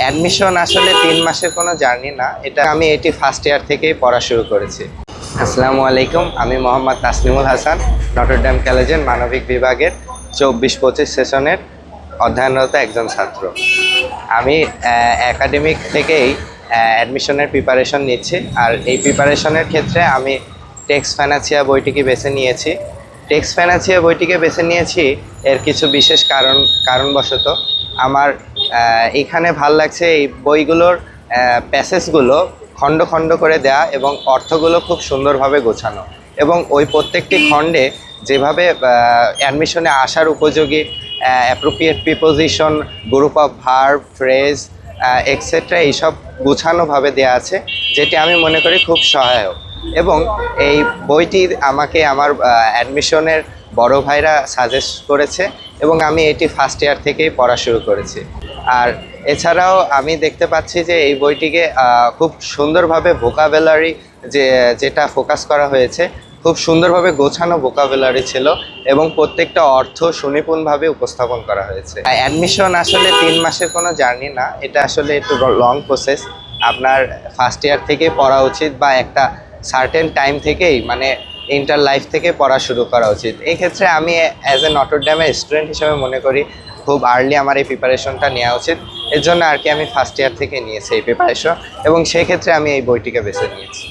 Admission আসলে তিন মাসের কোনো জার্নি না। এটা আমি এটি ফার্স্ট ইয়ার থেকেই পড়া শুরু করেছি। আসসালামু আলাইকুম, আমি মোহাম্মদ তাসনিমুল হাসান নটরডেম কলেজের মানবিক বিভাগের চব্বিশ পঁচিশ সেশনের অধ্যয়নরত একজন ছাত্র। আমি একাডেমিক থেকেই অ্যাডমিশনের প্রিপারেশন নিচ্ছি। আর এই প্রিপারেশনের ক্ষেত্রে আমি টেক্স ফাইন্যান্সিয়া বইটিকে বেছে নিয়েছি। টেক্স ফাইন্যান্সিয়া বইটিকে বেছে নিয়েছি। এর কিছু বিশেষ কারণ, কারণবশত আমার এখানে ভালো লাগছে এই বইগুলোর প্যাসেজগুলো খণ্ড খণ্ড করে দেয়া এবং অর্থগুলো খুব সুন্দরভাবে গোছানো। এবং ওই প্রত্যেকটি খণ্ডে যেভাবে অ্যাডমিশনে আসার উপযোগী appropriate preposition group of verb phrase etcetera এইসব গোছানোভাবে দেওয়া আছে, যেটি আমি মনে করি খুব সহায়ক। এবং এই বইটি আমাকে আমার অ্যাডমিশনের বড় ভাইরা সাজেস্ট করেছে এবং আমি এটি ফার্স্ট ইয়ার থেকেই পড়া শুরু করেছি। আর এছাড়াও আমি দেখতে পাচ্ছি যে এই বইটিকে খুব সুন্দরভাবে ভোকাবেলারি যে, যেটা ফোকাস করা হয়েছে, খুব সুন্দরভাবে গোছানো ভোকাবেলারি ছিল এবং প্রত্যেকটা অর্থ সুনিপুণভাবে উপস্থাপন করা হয়েছে। অ্যাডমিশন আসলে তিন মাসের কোনো জার্নি না, এটা আসলে একটু লং প্রসেস আপনার ফার্স্ট ইয়ার থেকে পড়া উচিত বা একটা সার্টেন টাইম থেকেই মানে ইন্টার লাইফ থেকে পড়া শুরু করা উচিত। এই ক্ষেত্রে আমি অ্যাজ এ নটরড্যামের স্টুডেন্ট হিসেবে মনে করি খুব আর্লি আমার এই প্রিপারেশনটা নেওয়া উচিত। এর জন্য আর কি আমি ফার্স্ট ইয়ার থেকে নিয়েছি এই প্রিপারেশন এবং সেই ক্ষেত্রে আমি এই বইটিকে বেছে নিয়েছি।